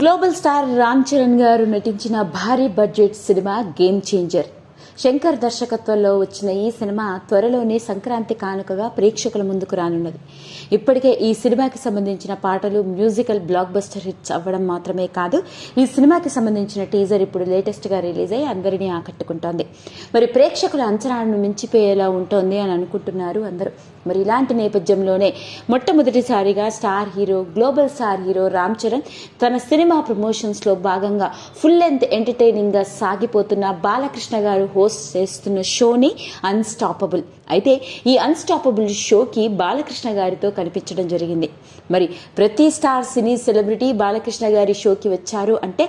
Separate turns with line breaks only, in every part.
Global star Ram Charan గారు నటించిన భారీ budget cinema game changer. Shankar దర్శకత్వంలో వచ్చిన ఈ సినిమా త్వరలోనే సంక్రాంతి కానుకగా ప్రేక్షకుల ముందుకు రానున్నది. ఇప్పటికే ఈ సినిమాకి సంబంధించిన పాటలు మ్యూజికల్ బ్లాక్ బస్టర్ హిట్స్ అవ్వడం మాత్రమే కాదు ఈ సినిమాకి సంబంధించిన టీజర్ ఇప్పుడు లేటెస్ట్గా రిలీజ్ అయ్యి అందరినీ ఆకట్టుకుంటోంది. మరి ప్రేక్షకుల అంచనాలను మించిపోయేలా ఉంటోంది అని అనుకుంటున్నారు అందరూ. మరి ఇలాంటి నేపథ్యంలోనే మొట్టమొదటిసారిగా star hero global star hero Ram Charan తన సినిమా ప్రమోషన్స్లో భాగంగా ఫుల్ లెంత్ ఎంటర్టైనింగ్గా సాగిపోతున్న బాలకృష్ణ గారు హో హోస్ట్ చేస్తున్న షోని అన్స్టాపబుల్. అయితే ఈ అన్స్టాపబుల్ షోకి బాలకృష్ణ గారితో కనిపించడం జరిగింది. మరి ప్రతి స్టార్ సినీ సెలబ్రిటీ బాలకృష్ణ గారి షోకి వచ్చారు అంటే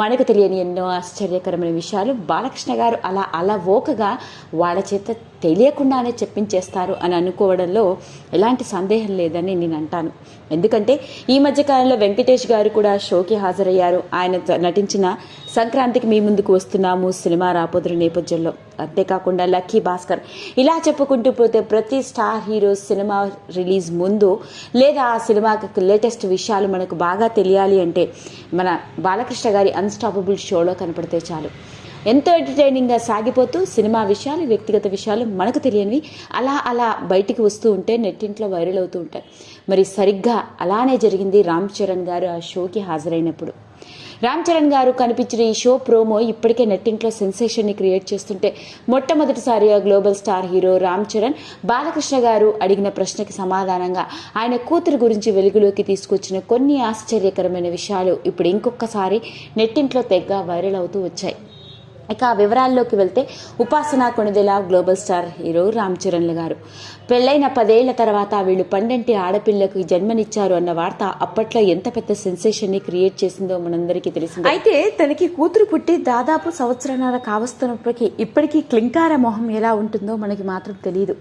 మనకు తెలియని ఎన్నో ఆశ్చర్యకరమైన విషయాలు బాలకృష్ణ గారు అలా అలవోకగా వాళ్ళ చేత తెలియకుండానే చెప్పించేస్తారు అని అనుకోవడంలో ఎలాంటి సందేహం లేదని నేను అంటాను. ఎందుకంటే ఈ మధ్యకాలంలో వెంకటేష్ గారు కూడా షోకి హాజరయ్యారు. ఆయన నటించిన సంక్రాంతికి మీ ముందుకు వస్తున్నాము సినిమా రాపోదురు నేపథ్యంలో అంతేకాకుండా లక్కీ భాస్కర్. ఇలా చెప్పుకుంటూ పోతే ప్రతి స్టార్ హీరో సినిమా రిలీజ్ ముందు లేదా ఆ సినిమాకి లేటెస్ట్ విషయాలు మనకు బాగా తెలియాలి అంటే మన బాలకృష్ణ గారి అన్స్టాపబుల్ షోలో కనపడితే చాలు. ఎంతో ఎంటర్టైనింగ్గా సాగిపోతూ సినిమా విషయాలు వ్యక్తిగత విషయాలు మనకు తెలియనివి అలా అలా బయటికి వస్తూ ఉంటే నెట్టింట్లో వైరల్ అవుతూ ఉంటాయి. మరి సరిగ్గా అలానే జరిగింది రామ్ చరణ్ గారు ఆ షోకి హాజరైనప్పుడు. రామ్ చరణ్ గారు కనిపించిన ఈ షో ప్రోమో ఇప్పటికే నెట్టింట్లో సెన్సేషన్ని క్రియేట్ చేస్తుంటే మొట్టమొదటిసారిగా global star hero Ram Charan Balakrishna గారు అడిగిన ప్రశ్నకి సమాధానంగా ఆయన కూతురు గురించి వెలుగులోకి తీసుకొచ్చిన కొన్ని ఆశ్చర్యకరమైన విషయాలు ఇప్పుడు ఇంకొకసారి నెట్టింట్లో తెగ్గ వైరల్ అవుతూ వచ్చాయి. ఇక ఆ వివరాల్లోకి వెళ్తే Upasana Konidela global star hero Ram Charan గారు. పెళ్ళైన పదేళ్ళ తర్వాత వీళ్ళు పండంటి ఆడపిల్లకు జన్మనిచ్చారు అన్న వార్త అప్పట్లో ఎంత పెద్ద సెన్సేషన్ని క్రియేట్ చేసిందో మనందరికీ తెలిసింది. అయితే తనకి కూతురు పుట్టి దాదాపు సంవత్సరాల కావస్తున్నప్పటికీ ఇప్పటికీ క్లింకార మొహం ఎలా ఉంటుందో మనకి మాత్రం తెలియదు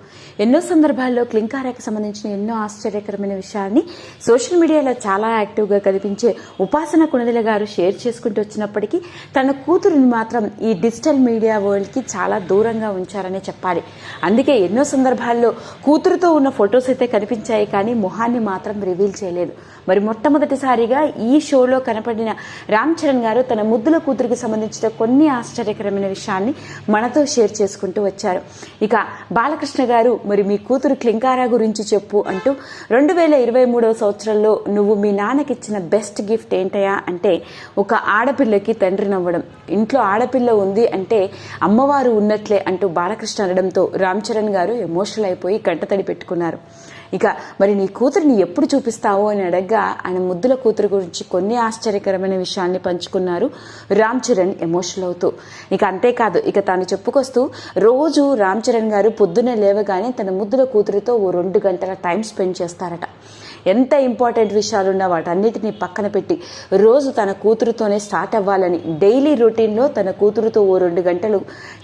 ఎన్నో సందర్భాల్లో క్లింకారాకి సంబంధించిన ఎన్నో ఆశ్చర్యకరమైన విషయాన్ని సోషల్ మీడియాలో చాలా యాక్టివ్గా కనిపించే ఉపాసన కొణిదెల గారు షేర్ చేసుకుంటూ వచ్చినప్పటికీ తన కూతురుని మాత్రం ఈ డిజిటల్ మీడియా వరల్డ్కి చాలా దూరంగా ఉంచారనే చెప్పాలి. అందుకే ఎన్నో సందర్భాల్లో కూతురుతో ఉన్న ఫొటోస్ అయితే కనిపించాయి కానీ మొహాన్ని మాత్రం రివీల్ చేయలేదు. మరి మొట్టమొదటిసారిగా ఈ షోలో కనపడిన రామ్ చరణ్ గారు తన ముద్దుల కూతురికి సంబంధించిన కొన్ని ఆశ్చర్యకరమైన విషయాన్ని మనతో షేర్ చేసుకుంటూ వచ్చారు. ఇక బాలకృష్ణ గారు మరి మీ కూతురు క్లింకారా గురించి చెప్పు అంటూ రెండు వేల ఇరవై మూడవ సంవత్సరంలో నువ్వు మీ నాన్నకిచ్చిన బెస్ట్ గిఫ్ట్ ఏంటయా అంటే ఒక ఆడపిల్లకి తండ్రి నవ్వడం. ఇంట్లో ఆడపిల్ల ఉంది అంటే అమ్మవారు ఉన్నట్లే అంటూ బాలకృష్ణ అనడంతో రామ్ చరణ్ గారు ఎమోషనల్ అయిపోయి కంటతడి పెట్టుకున్నారు. ఇక మరి నీ కూతురిని ఎప్పుడు చూపిస్తావు అని అడగ్గా ఆయన ముద్దుల కూతురు గురించి కొన్ని ఆశ్చర్యకరమైన విషయాల్ని పంచుకున్నారు రామ్ చరణ్ ఎమోషనల్ అవుతూ. ఇక అంతేకాదు ఇక తాను చెప్పుకొస్తూ రోజు రామ్ చరణ్ గారు పొద్దున్నే లేవగానే తన ముద్దుల కూతురితో ఓ రెండు గంటల టైం స్పెండ్ చేస్తారట. ఎంత ఇంపార్టెంట్ విషయాలున్నా వాటన్నిటిని పక్కన పెట్టి రోజు తన కూతురుతోనే స్టార్ట్ అవ్వాలని డైలీ రొటీన్లో తన కూతురుతో ఓ రెండు గంటలు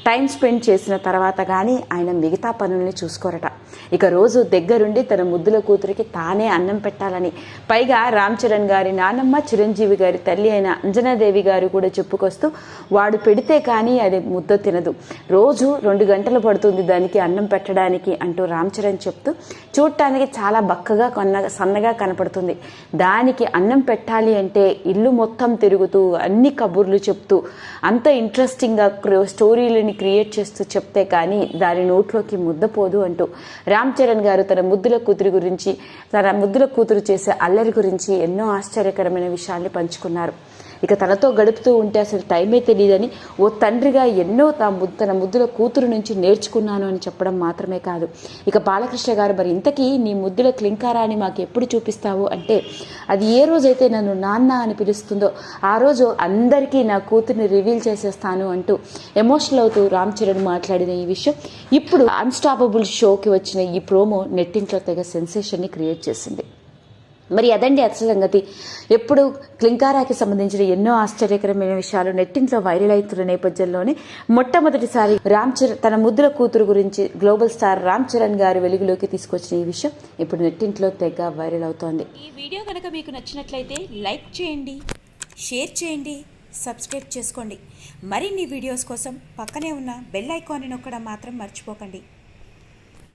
టైం స్పెండ్ చేసిన తర్వాత కానీ ఆయన మిగతా పనుల్ని చూసుకోరట. ఇక రోజు దగ్గరుండి తన ముద్దుల కూతురికి తానే అన్నం పెట్టాలని పైగా రామ్ చరణ్ గారి నానమ్మ చిరంజీవి గారి తల్లి అయిన అంజనాదేవి గారు కూడా చెప్పుకొస్తూ వాడు పెడితే కానీ అది ముద్ద తినదు. రోజు రెండు గంటలు పడుతుంది దానికి అన్నం పెట్టడానికి అంటూ రామ్ చరణ్ చెప్తూ చూడటానికి చాలా బక్కగా కొన్న సన్నగా కనపడుతుంది. దానికి అన్నం పెట్టాలి అంటే ఇల్లు మొత్తం తిరుగుతూ అన్ని కబుర్లు చెప్తూ అంత ఇంట్రెస్టింగ్గా స్టోరీలని క్రియేట్ చేస్తూ చెప్తే కానీ దాని నోట్లోకి ముద్దపోదు అంటూ రామ్ చరణ్ గారు తన ముద్దుల కూతురు గురించి తన ముద్దుల కూతురు చేసే అల్లరి గురించి ఎన్నో ఆశ్చర్యకరమైన విషయాల్ని పంచుకున్నారు. ఇక తనతో గడుపుతూ ఉంటే అసలు టైమే తెలియదని ఓ తండ్రిగా ఎన్నో తన ముద్దు తన ముద్దుల కూతురు నుంచి నేర్చుకున్నాను అని చెప్పడం మాత్రమే కాదు. ఇక బాలకృష్ణ గారు మరి ఇంతకీ నీ ముద్దుల క్లింకారాన్ని మాకు ఎప్పుడు చూపిస్తావు? అంటే అది ఏ రోజైతే నన్ను నాన్న అని పిలుస్తుందో ఆ రోజు అందరికీ నా కూతుర్ని రివీల్ చేసేస్తాను అంటూ ఎమోషనల్ అవుతూ రామ్ చరణ్ మాట్లాడిన ఈ విషయం ఇప్పుడు అన్స్టాపబుల్ షోకి వచ్చిన ఈ ప్రోమో నెట్టింట్లో తెగ సెన్సేషన్ని క్రియేట్ చేసింది. మరి అదండి అసలు సంగతి. ఎప్పుడు క్లింకారాకి సంబంధించిన ఎన్నో ఆశ్చర్యకరమైన విషయాలు నెట్టింట్లో వైరల్ అవుతున్న నేపథ్యంలోనే మొట్టమొదటిసారి రామ్ చరణ్ తన ముద్దుల కూతురు గురించి గ్లోబల్ స్టార్ రామ్ చరణ్ గారు వెలుగులోకి తీసుకొచ్చిన ఈ విషయం ఇప్పుడు నెట్టింట్లో తెగ వైరల్ అవుతోంది.
ఈ వీడియో కనుక మీకు నచ్చినట్లయితే లైక్ చేయండి షేర్ చేయండి సబ్స్క్రైబ్ చేసుకోండి. మరిన్ని వీడియోస్ కోసం పక్కనే ఉన్న బెల్ ఐకాన్ని నొక్కడం మాత్రం మర్చిపోకండి.